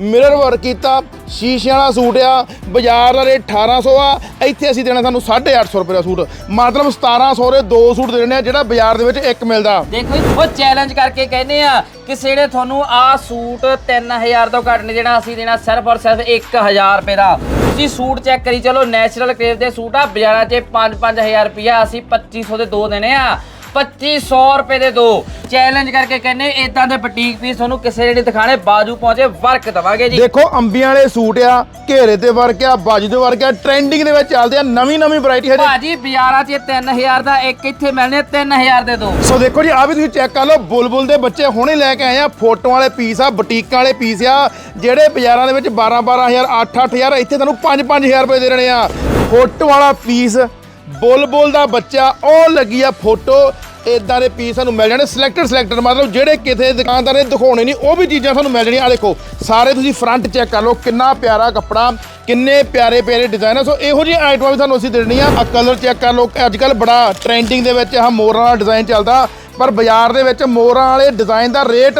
Mirror work ਕੀਤਾ ਸ਼ੀਸ਼ਿਆਂ ਵਾਲਾ ਸੂਟ ਆ ਬਾਜ਼ਾਰ ਦਾ ਰੇਟ 1800 ਆ ਇੱਥੇ ਅਸੀਂ ਦੇਣਾ ਤੁਹਾਨੂੰ 850 ਰੁਪਏ ਦਾ ਸੂਟ। ਮਤਲਬ 1700 ਦੇ ਦੋ ਸੂਟ ਦੇਣੇ ਆ ਜਿਹੜਾ ਬਾਜ਼ਾਰ ਦੇ ਵਿੱਚ ਇੱਕ ਮਿਲਦਾ। ਦੇਖੋ ਜੀ, ਉਹ ਚੈਲੰਜ ਕਰਕੇ ਕਹਿੰਦੇ ਆ ਕਿਸੇ ਨੇ ਤੁਹਾਨੂੰ ਆ ਸੂਟ 3000 ਤੋਂ ਘੱਟ ਨਹੀਂ ਦੇਣਾ ਅਸੀਂ ਦੇਣਾ ਸਿਰਫ ਔਰ ਸਿਰਫ 1000 ਰੁਪਏ ਦਾ। ਤੁਸੀਂ ਸੂਟ ਚੈੱਕ ਕਰੀ ਚਲੋ ਨੈਚੁਰਲ ਕ੍ਰੇਵ ਦੇ ਸੂਟ ਆ ਬਾਜ਼ਾਰਾਂ 'ਚ 5-5000 ਰੁਪਿਆ ਅਸੀਂ 2500 ਦੇ ਦੋ ਦੇਣੇ ਆ। 2500 ਰੁਪਏ ਦੇ ਦੋ। ਚੈਲੰਜ ਕਰਕੇ ਕਹਿੰਦੇ ਇਦਾਂ ਦੇ ਬੁਟੀਕ ਪੀਸ ਤੁਹਾਨੂੰ ਕਿਸੇ ਨਹੀਂ ਦਿਖਾਣੇ ਬਾਜੂ ਪਹੁੰਚੇ ਵਰਕ ਦਵਾਂਗੇ ਜੀ। ਦੇਖੋ ਅੰਬੀਆਂ ਵਾਲੇ ਸੂਟ ਆ ਘੇਰੇ ਤੇ ਵਰਕ ਆ ਬਾਜੂ ਦੇ ਵਰਕ ਆ ਟ੍ਰੈਂਡਿੰਗ ਦੇ ਵਿੱਚ ਚੱਲਦੇ ਆ ਨਵੀਂ ਨਵੀਂ ਵੈਰਾਈਟੀ ਹੈ ਭਾਜੀ ਬਾਜ਼ਾਰਾਂ 'ਚ 3000 ਦਾ ਇੱਕ ਇੱਥੇ ਮਿਲਣੇ 3000 ਦੇ ਦੋ। ਸੋ ਦੇਖੋ ਜੀ ਆ ਵੀ ਤੁਸੀਂ ਚੈੱਕ ਕਰ ਲਓ ਬੁਲਬੁਲ ਦੇ ਬੱਚੇ ਹੁਣੇ ਲੈ ਕੇ ਆਏ ਆ ਫੋਟੋਆਂ ਵਾਲੇ ਪੀਸ ਆ ਬੁਟੀਕਾਂ ਵਾਲੇ ਪੀਸ ਆ ਜਿਹੜੇ ਬਾਜ਼ਾਰਾਂ ਦੇ ਵਿੱਚ 12 12000 8 8000 ਇੱਥੇ ਤੁਹਾਨੂੰ 5 5000 ਰੁਪਏ ਦੇ ਰਹੇ ਆ। ਫੋਟੋ ਵਾਲਾ ਪੀਸ ਬੁਲਬੁਲ ਦਾ ਬੱਚਾ, ਉਹ ਲੱਗੀ ਆ ਫੋਟੋ। ਇਦਾਂ ਦੇ ਪੀਸ ਸਾਨੂੰ ਮਿਲ ਜਾਣੇ। ਸਿਲੈਕਟਡ ਸਿਲੈਕਟਡ ਮਤਲਬ ਜਿਹੜੇ ਕਿਤੇ ਦੁਕਾਨਦਾਰ ਨੇ ਦਿਖਾਉਣੇ ਨਹੀਂ, ਉਹ ਵੀ ਚੀਜ਼ਾਂ ਤੁਹਾਨੂੰ ਮਿਲ ਜਾਣੀਆਂ। ਆ ਦੇਖੋ, ਸਾਰੇ ਤੁਸੀਂ ਫਰੰਟ ਚੈੱਕ ਕਰ ਲਓ, ਕਿੰਨਾ ਪਿਆਰਾ ਕੱਪੜਾ, ਕਿੰਨੇ ਪਿਆਰੇ ਪਿਆਰੇ ਡਿਜ਼ਾਈਨ ਆ। ਸੋ ਇਹੋ ਜਿਹੀਆਂ ਆਈਟਮਾਂ ਵੀ ਤੁਹਾਨੂੰ ਅਸੀਂ ਦੇਣੀਆਂ। ਆ ਕਲਰ ਚੈੱਕ ਕਰ ਲਓ। ਅੱਜ ਕੱਲ ਬੜਾ ਟ੍ਰੈਂਡਿੰਗ ਦੇ ਵਿੱਚ ਆਹ ਮੋਰਾਂ ਵਾਲਾ ਡਿਜ਼ਾਈਨ ਚੱਲਦਾ। ਪਰ ਬਾਜ਼ਾਰ ਦੇ ਵਿੱਚ ਮੋਰਾਂ ਵਾਲੇ ਡਿਜ਼ਾਈਨ ਦਾ ਰੇਟ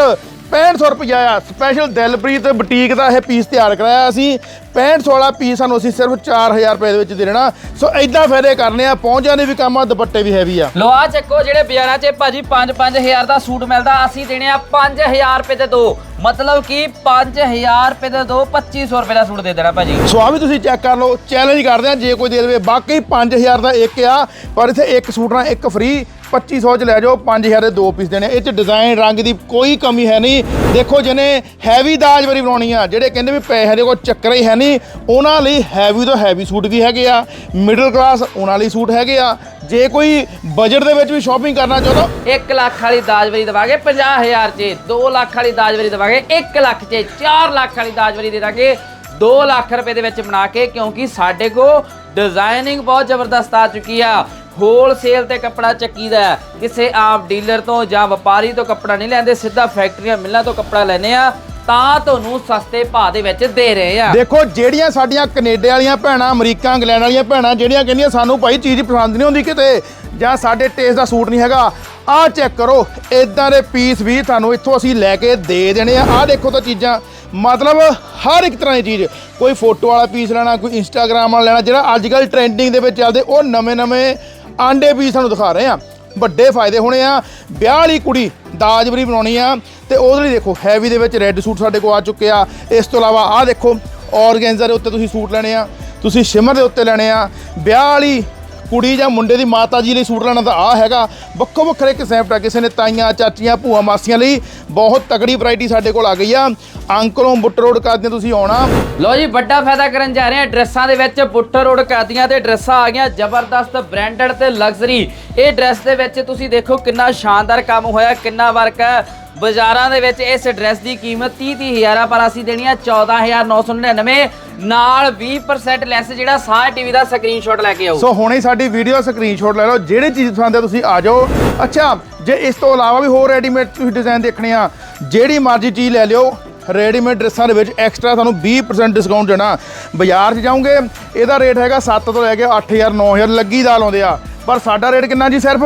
6500 ਰੁਪਇਆ ਆ। ਸਪੈਸ਼ਲ ਦਿਲਪ੍ਰੀਤ ਬੁਟੀਕ ਦਾ ਇਹ ਪੀਸ ਤਿਆਰ ਕਰਾਇਆ ਅਸੀਂ। 6500 ਵਾਲਾ ਪੀਸ ਸਾਨੂੰ ਅਸੀਂ ਸਿਰਫ 4000 ਰੁਪਏ ਦੇ ਵਿੱਚ ਦੇ ਦੇਣਾ। ਸੋ ਐਦਾਂ ਫਾਇਦੇ ਕਰਨੇ ਆ ਪਹੁੰਚਾਂ ਦੇ ਵੀ ਕੰਮ ਆ ਦੁਪੱਟੇ ਵੀ ਹੈਵੀ ਆ। ਲੋ ਆ ਚੱਕੋ ਜਿਹੜੇ ਬਾਜ਼ਾਰਾਂ 'ਚ ਭਾਜੀ 5-5000 ਦਾ ਸੂਟ ਮਿਲਦਾ ਅਸੀਂ ਦੇਣੇ ਆ 5000 ਰੁਪਏ ਦੇ ਦੋ। ਮਤਲਬ ਕਿ 5000 ਰੁਪਏ ਦੇ ਦੋ 2500 ਰੁਪਏ ਦਾ ਸੂਟ ਦੇ ਦੇਣਾ ਭਾਜੀ। ਸੋ ਆ ਵੀ ਤੁਸੀਂ ਚੈੱਕ ਕਰ ਲਓ ਚੈਲੰਜ ਕਰਦੇ ਆ ਜੇ ਕੋਈ ਦੇ ਦੇਵੇ ਬਾਕੀ 5000 ਦਾ ਇੱਕ ਆ ਪਰ ਇੱਥੇ ਇੱਕ ਸੂਟ ਨਾਲ ਇੱਕ ਫ੍ਰੀ 2500 ਚ ਲੈ ਜਾਓ 5000 ਦੇ ਦੋ ਪੀਸ ਦੇਣੇ। ਇਹ ਚ ਡਿਜ਼ਾਈਨ ਰੰਗ ਦੀ ਕੋਈ ਕਮੀ ਹੈ ਨਹੀਂ। ਦੇਖੋ ਜਿਹਨੇ ਹੈਵੀ ਦਾਜ ਵਾਰੀ ਬਣਾਉਣੀ ਆ, ਜਿਹੜੇ ਕਹਿੰਦੇ ਵੀ ਪੈਸੇ ਦੇ ਕੋਈ ਚੱਕਰ ਹੀ ਹੈ ਨਹੀਂ, ਉਹਨਾਂ ਲਈ ਹੈਵੀ ਤੋਂ ਹੈਵੀ ਸੂਟ ਵੀ ਹੈਗੇ ਆ ਮਿਡਲ ਕਲਾਸ ਉਹਨਾਂ ਲਈ ਸੂਟ ਹੈਗੇ ਆ। ਜੇ ਕੋਈ ਬਜਟ ਦੇ ਵਿੱਚ ਵੀ ਸ਼ਾਪਿੰਗ ਕਰਨਾ ਚਾਹੁੰਦਾ 1 ਲੱਖ ਵਾਲੀ ਦਾਜਵਰੀ ਦਵਾਂਗੇ 50000 'ਚ 2 ਲੱਖ ਵਾਲੀ ਦਾਜਵਰੀ ਦਵਾਂਗੇ 1 ਲੱਖ 'ਚ 4 ਲੱਖ ਵਾਲੀ ਦਾਜਵਰੀ ਦੇ ਦਾਂਗੇ। 2 ਲੱਖ ਰੁਪਏ ਦੇ ਵਿੱਚ ਬਣਾ ਕੇ, ਕਿਉਂਕਿ ਸਾਡੇ ਕੋ ਡਿਜ਼ਾਈਨਿੰਗ ਬਹੁਤ ਜ਼ਬਰਦਸਤ ਆ ਚੁੱਕੀ ਆ। ਹੋਲਸੇਲ ਤੇ ਕੱਪੜਾ ਚੱਕੀਦਾ ਹੈ। ਕਿਸੇ ਆਪ ਡੀਲਰ ਤੋਂ ਜਾਂ ਵਪਾਰੀ ਤੋਂ ਕੱਪੜਾ ਨਹੀਂ ਲੈਂਦੇ, ਸਿੱਧਾ ਫੈਕਟਰੀਆਂ, ਮਿਲਾਂ ਤੋਂ ਕੱਪੜਾ ਲੈਨੇ ਆ ਤਾਂ ਤੁਹਾਨੂੰ ਸਸਤੇ ਭਾਅ ਦੇ ਵਿੱਚ ਦੇ ਰਹੇ ਆ ਦੇਖੋ, ਜਿਹੜੀਆਂ ਸਾਡੀਆਂ ਕੈਨੇਡਾ ਵਾਲੀਆਂ ਭੈਣਾਂ, ਅਮਰੀਕਾ, ਇੰਗਲੈਂਡ ਵਾਲੀਆਂ ਭੈਣਾਂ, ਜਿਹੜੀਆਂ ਕਹਿੰਦੀਆਂ ਸਾਨੂੰ ਭਾਈ ਚੀਜ਼ ਪਸੰਦ ਨਹੀਂ ਹੁੰਦੀ ਕਿਤੇ, ਜਾਂ ਸਾਡੇ ਟੇਸਟ ਦਾ ਸੂਟ ਨਹੀਂ ਹੈਗਾ, ਆਹ ਚੈੱਕ ਕਰੋ ਇਦਾਂ ਦੇ ਪੀਸ ਵੀ ਤੁਹਾਨੂੰ ਇੱਥੋਂ ਅਸੀਂ ਲੈ ਕੇ ਦੇ ਦੇਣੇ ਆ ਆਹ ਦੇਖੋ ਤਾਂ ਚੀਜ਼ਾਂ, ਮਤਲਬ ਹਰ ਇੱਕ ਤਰ੍ਹਾਂ ਦੀ ਚੀਜ਼, ਕੋਈ ਫੋਟੋ ਵਾਲਾ ਪੀਸ ਲੈਣਾ, ਕੋਈ ਇੰਸਟਾਗ੍ਰਾਮ ਵਾਲਾ ਲੈਣਾ, ਜਿਹੜਾ ਅੱਜ ਕੱਲ੍ਹ ਟ੍ਰੈਂਡਿੰਗ ਦੇ ਵਿੱਚ ਚੱਲਦੇ, ਉਹ ਨਵੇਂ-ਨਵੇਂ ਆਂਡੇ ਪੀਸ ਸਾਨੂੰ ਦਿਖਾ ਰਹੇ ਆ ਵੱਡੇ ਫਾਇਦੇ ਹੋਣੇ ਆ। ਵਿਆਹ ਵਾਲੀ ਕੁੜੀ ਦਾਜਵਰੀ ਬਣਾਉਣੀ ਆ। ਤੇ ਉਹਦੇ ਲਈ ਦੇਖੋ ਹੈਵੀ ਦੇ ਵਿੱਚ ਰੈੱਡ ਸੂਟ ਸਾਡੇ ਕੋਲ ਆ ਚੁੱਕੇ ਆ। ਇਸ ਤੋਂ ਇਲਾਵਾ ਆਹ ਦੇਖੋ, ਔਰਗੈਂਜ਼ਾ ਦੇ ਉੱਤੇ ਤੁਸੀਂ ਸੂਟ ਲੈਣੇ ਆ। ਤੁਸੀਂ ਸ਼ਿਮਰ ਦੇ ਉੱਤੇ ਲੈਣੇ ਆ। ਵਿਆਹ ਵਾਲੀ ਕੁੜੀ ਜਾਂ ਮੁੰਡੇ ਦੀ ਮਾਤਾ ਜੀ ਲਈ ਸੂਟ ਲੈਣਾ ਤਾਂ ਆ ਹੈਗਾ। ਵੱਖੋ ਵੱਖਰੇ ਕਿਸਮ ਕਿਸੇ ਨੇ ਤਾਈਆਂ, ਚਾਚੀਆਂ, ਭੂਆ, ਮਾਸੀਆਂ ਲਈ ਬਹੁਤ ਤਕੜੀ ਵੈਰਾਈਟੀ ਸਾਡੇ ਕੋਲ ਆ ਗਈ ਆ। ਅੰਕਲੋਂ ਬੁੱਟ ਰੋਡ ਕਰਦੇ ਤੁਸੀਂ ਆਉਣਾ। ਲੋ ਜੀ, ਵੱਡਾ ਫਾਇਦਾ ਕਰਨ ਜਾ ਰਹੇ ਹਾਂ। ਡਰੈਸਾਂ ਦੇ ਵਿੱਚ ਬੁੱਟਰ ਰੋਡ ਕਾਦੀਆਂ ਤੇ ਡਰੈਸਾਂ ਆ ਗਈਆਂ ਜ਼ਬਰਦਸਤ ਬ੍ਰਾਂਡਡ ਤੇ ਲਗਜ਼ਰੀ। ਇਹ ਡਰੈਸ ਦੇ ਵਿੱਚ ਤੁਸੀਂ ਦੇਖੋ ਕਿੰਨਾ ਸ਼ਾਨਦਾਰ ਕੰਮ ਹੋਇਆ, ਕਿੰਨਾ ਵਰਕ ਹੈ। ਬਾਜ਼ਾਰਾਂ ਦੇ ਵਿੱਚ ਇਸ ਡਰੈਸ ਦੀ ਕੀਮਤ 30 30 ਹਜ਼ਾਰਾਂ ਪਰ ਅਸੀਂ ਦੇਣੀ ਆ 14999 ਨਾਲ 20% ਲੈਸ ਜਿਹੜਾ ਸਾਹ ਟੀਵੀ ਦਾ ਸਕਰੀਨਸ਼ਾਟ ਲੈ ਕੇ ਆਓ ਸੋ ਹੁਣੇ ਸਾਡੀ ਵੀਡੀਓ ਸਕਰੀਨਸ਼ਾਟ ਲੈ ਲਓ, ਜਿਹੜੀ ਚੀਜ਼ ਪਸੰਦ ਆ ਤੁਸੀਂ ਆ ਜਾਓ। ਅੱਛਾ, ਜੇ ਇਸ ਤੋਂ ਇਲਾਵਾ ਵੀ ਹੋਰ ਰੈਡੀਮੇਡ ਤੁਸੀਂ ਡਿਜ਼ਾਈਨ ਦੇਖਣੇ ਆ, ਜਿਹੜੀ ਮਰਜ਼ੀ ਚੀਜ਼ ਲੈ ਲਿਓ ਰੈਡੀਮੇਡ ਡਰੈਸਾਂ ਦੇ ਵਿੱਚ ਐਕਸਟਰਾ ਤੁਹਾਨੂੰ 20% ਡਿਸਕਾਊਂਟ ਦੇਣਾ। ਬਾਜ਼ਾਰ 'ਚ ਜਾਓਗੇ, ਇਹਦਾ ਰੇਟ ਹੈਗਾ 7 ਤੋਂ ਲੈ ਕੇ 8000 9000 ਲੱਗੀ ਦਾ ਲਾਉਂਦੇ ਆ। ਪਰ ਸਾਡਾ ਰੇਟ ਕਿੰਨਾ ਜੀ ਸਿਰਫ?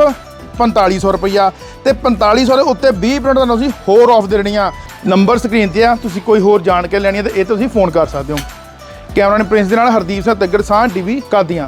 4500 ਰੁਪਈਆ। ਤੇ 4500 ਦੇ ਉੱਤੇ 20% ਤੁਹਾਨੂੰ ਅਸੀਂ ਹੋਰ ਆਫ ਦੇਣੀ ਆ। ਨੰਬਰ ਸਕਰੀਨ ਤੇ ਆ, ਤੁਸੀਂ ਕੋਈ ਹੋਰ ਜਾਣ ਕੇ ਲੈਣੀ ਹੈ ਤੇ ਇਹ ਤੁਸੀਂ ਫੋਨ ਕਰ ਸਕਦੇ ਹੋ। ਕੈਮਰਾਮੈਨ ਪ੍ਰਿੰਸ ਦੇ ਨਾਲ ਹਰਦੀਪ ਸਿੰਘ ਤੱਗੜ ਸਾਹ ਟੀਵੀ ਕਾਦੀਆਂ।